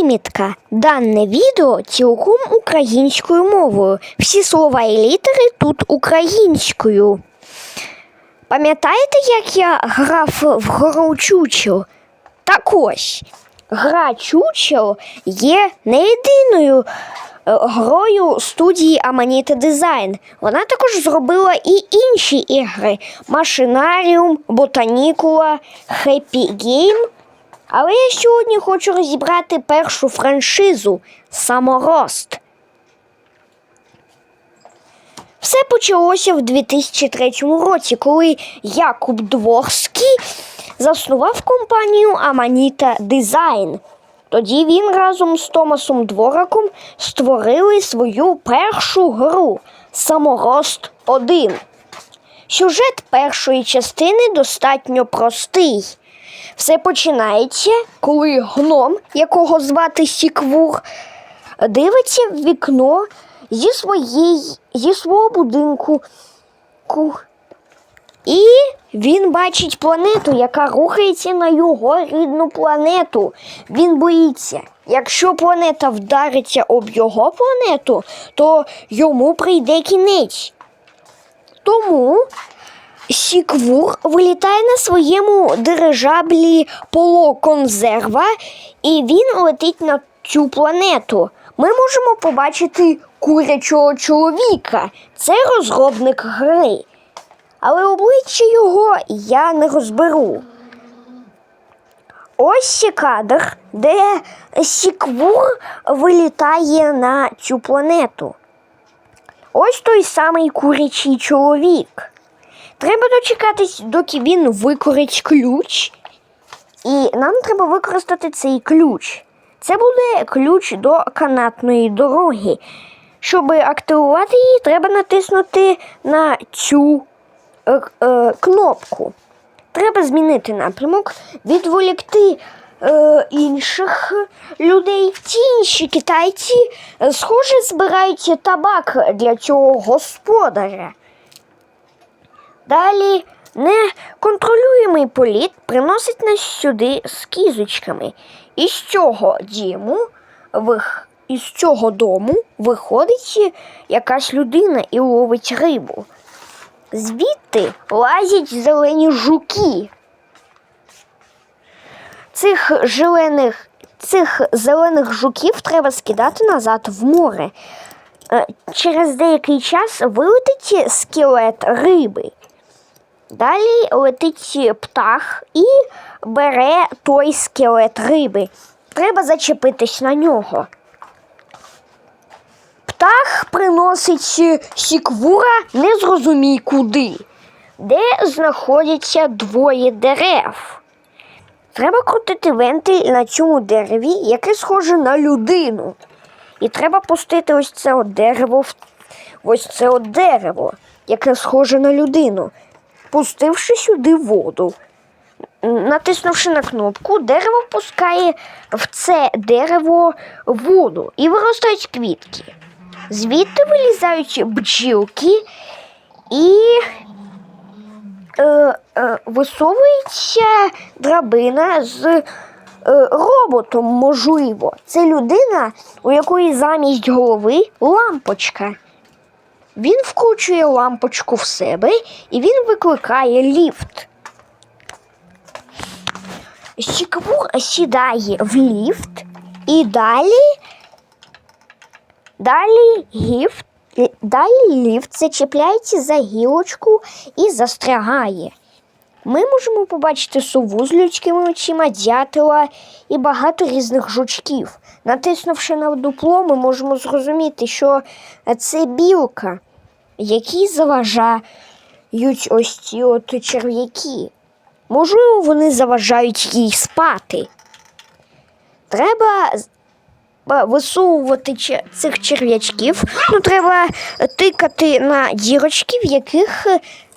Примітка. Дане відео цілком українською мовою. Всі слова і літери тут українською. Пам'ятаєте, як я грав в гру Чучел? Так ось, гра Чучел є не єдиною е, грою студії Amanita Design. Вона також зробила і інші ігри: Машинаріум, Ботанікула, Happy Game. Але я сьогодні хочу розібрати першу франшизу Саморост. Все почалося в 2003 році, коли Якуб Дворський заснував компанію Amanita Design. Тоді він разом з Томасом Двораком створили свою першу гру Саморост 1. Сюжет першої частини достатньо простий. Все починається, коли гном, якого звати Сіквур, дивиться в вікно зі, своєї, зі свого будинку. І він бачить планету, яка рухається на його рідну планету. Він боїться. Якщо планета вдариться об його планету, то йому прийде кінець. Тому Сіквур вилітає на своєму дирижаблі Поло Конзерва, і він летить на цю планету. Ми можемо побачити курячого чоловіка. Це розробник гри. Але обличчя його я не розберу. Ось є кадр, де Сіквур вилітає на цю планету. Ось той самий курячий чоловік. Треба дочекатись, доки він викорить ключ. І нам треба використати цей ключ. Це буде ключ до канатної дороги. Щоб активувати її, треба натиснути на цю е, е, кнопку. Треба змінити напрямок, відволікти е, інших людей. Ті інші китайці, е, схоже, збирають табак для цього господаря. Далі неконтролюємий політ приносить нас сюди з кізочками. Із цього діму, вих... із цього дому виходить якась людина і ловить рибу. Звідти лазять зелені жуки. Цих зелених, цих зелених жуків треба скидати назад в море. Е, Через деякий час вилетить скелет риби. Далі летить птах і бере той скелет риби. Треба зачепитись на нього. Птах приносить сіквура не зрозумій куди, де знаходяться двоє дерев. Треба крутити вентиль на цьому дереві, яке схоже на людину. І треба пустити ось це от дерево ось це от дерево, яке схоже на людину, пустивши сюди воду. Натиснувши на кнопку, дерево пускає в це дерево воду і виростають квітки. Звідти вилізають бджілки і е, е, висовується драбина з е, роботом, можливо. Це людина, у якої замість голови лампочка. Він вкручує лампочку в себе і він викликає ліфт. Сіквур сідає в ліфт і далі, далі ліфт, далі ліфт зачепляється за гілочку і застрягає. Ми можемо побачити сову з людськими очима, дятела і багато різних жучків. Натиснувши на дупло, ми можемо зрозуміти, що це білка, які заважають ось ці от черв'яки. Можливо, вони заважають їй спати. Треба висовувати цих черв'ячків. Ну, треба тикати на дірочки, в яких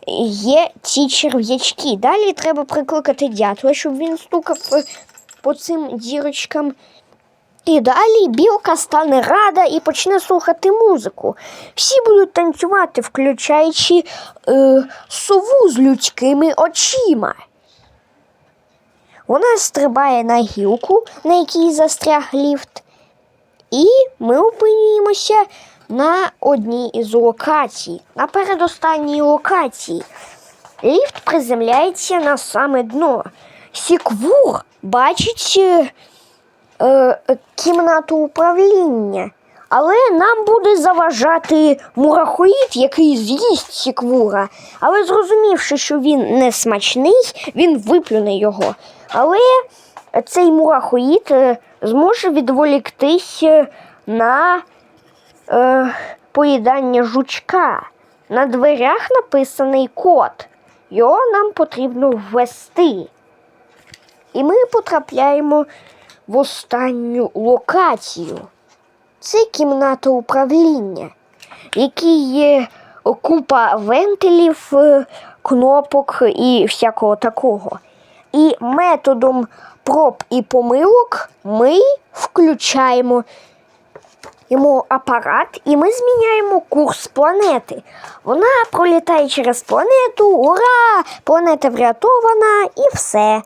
є ці черв'ячки. Далі треба прикликати дятла, щоб він стукав по цим дірочкам. І далі білка стане рада і почне слухати музику. Всі будуть танцювати, включаючи е, сову з людськими очима. Вона стрибає на гілку, на якій застряг ліфт, і ми опиняємося на одній із локацій, на передостанній локації. Ліфт приземляється на саме дно. Сіквур бачить е, е, кімнату управління. Але нам буде заважати мурахоїд, який з'їсть сіквура. Але зрозумівши, що він не смачний, він виплюне його. Але цей мурахоїд е, зможе відволіктись е, на е, поїдання жучка. На дверях написаний код. Його нам потрібно ввести. І ми потрапляємо в останню локацію. Це кімната управління, в якій є купа вентилів, е, кнопок і всякого такого. І методом проб і помилок ми включаємо йому апарат, і ми зміняємо курс планети. Вона пролітає через планету, ура! Планета врятована і все.